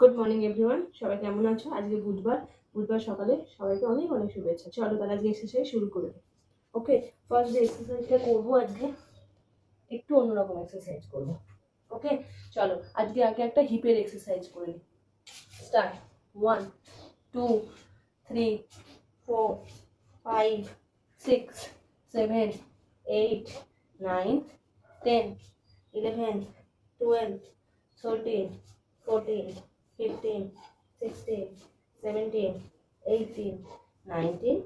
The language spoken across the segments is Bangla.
গুড মর্নিং এভরিওয়ান সবাই কেমন আছো? আজকে বুধবার। বুধবার সকালে সবাইকে অনেক অনেক শুভেচ্ছা। চলো তাহলে আজকে এক্সারসাইজ শুরু করে। ওকে ফার্স্ট যে এক্সারসাইজটা করব আজকে, একটু অন্যরকম এক্সারসাইজ করব। ওকে চলো, আজকে আগে একটা হিপের এক্সারসাইজ করে নিই start one two three four five six seven eight nine ten eleven twelve thirteen fourteen fifteen sixteen seventeen eighteen nineteen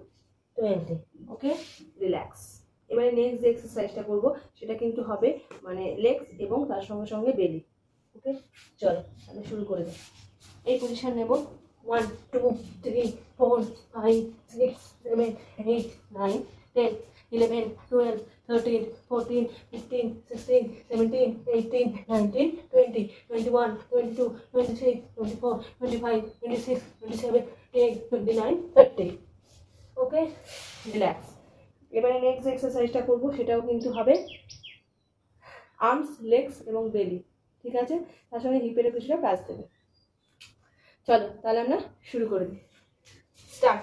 twenty okay relax এবারে নেক্সট যে এক্সারসাইজটা করব, সেটা কিন্তু হবে মানে লেগস এবং তার সঙ্গে সঙ্গে বেলি ওকে চলো, তাহলে শুরু করে দিই। এই পজিশন নেব। One two three four five six seven eight nine ten eleven twelve thirteen fourteen fifteen sixteen seventeen eighteen nineteen twenty twenty one twenty two twenty three twenty four twenty five twenty six twenty seven ten twenty nine thirty okay relax এবারে নেক্সট এক্সারসাইজটা করব সেটাও কিন্তু হবে আর্মস লেগস এবং বেলি ঠিক আছে? তার সঙ্গে হিপের কিছুটা কাজ দেবে। চলো তাহলে আমরা শুরু করে দিই। Start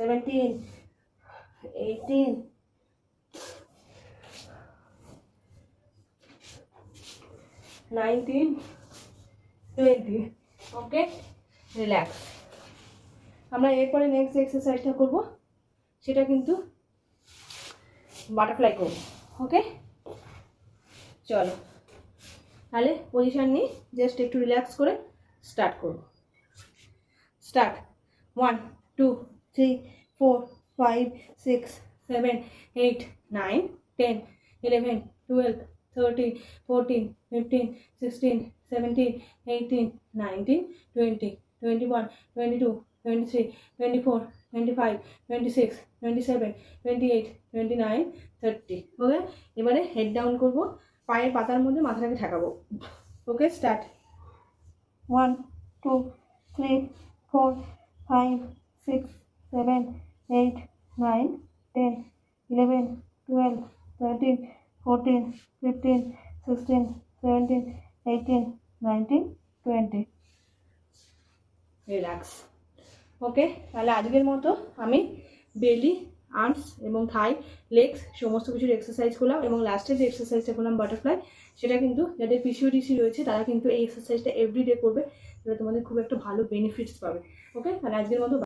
17, 18, 19, 20. Okay relax আমরা এরপরে নেক্সট এক্সারসাইজটা করব। সেটা কিন্তু বাটারফ্লাই করব। ওকে চলো। তাহলে পজিশান নিই জাস্ট একটু রিল্যাক্স করে স্টার্ট করব। Start one two three four five six seven eight nine ten eleven twelve thirteen fourteen fifteen sixteen seventeen eighteen nineteen twenty twenty one twenty two twenty three twenty four twenty five twenty six twenty seven twenty eight twenty nine thirty okay এবারে হেড ডাউন করব, পায়ের পাতার মধ্যে মাথাটাকে ঠেকাবো okay start one two three four five six seven eight nine ten eleven twelve thirteen fourteen fifteen sixteen seventeen eighteen nineteen twenty relax okay তাহলে আজকের মতো আমি বেলি আর্মস এবং থাই লেগস সমস্ত কিছুর এক্সারসাইজ করলাম এবং লাস্টে যে এক্সারসাইজটা করলাম বাটারফ্লাই সেটা কিন্তু যাদের পিসিওডিসি রয়েছে, তারা কিন্তু এই এক্সারসাইজটা এভরিডে করবে। তাহলে তোমাদের খুব একটা ভালো বেনিফিটস পাবে। ওকে তাহলে আজকের মতো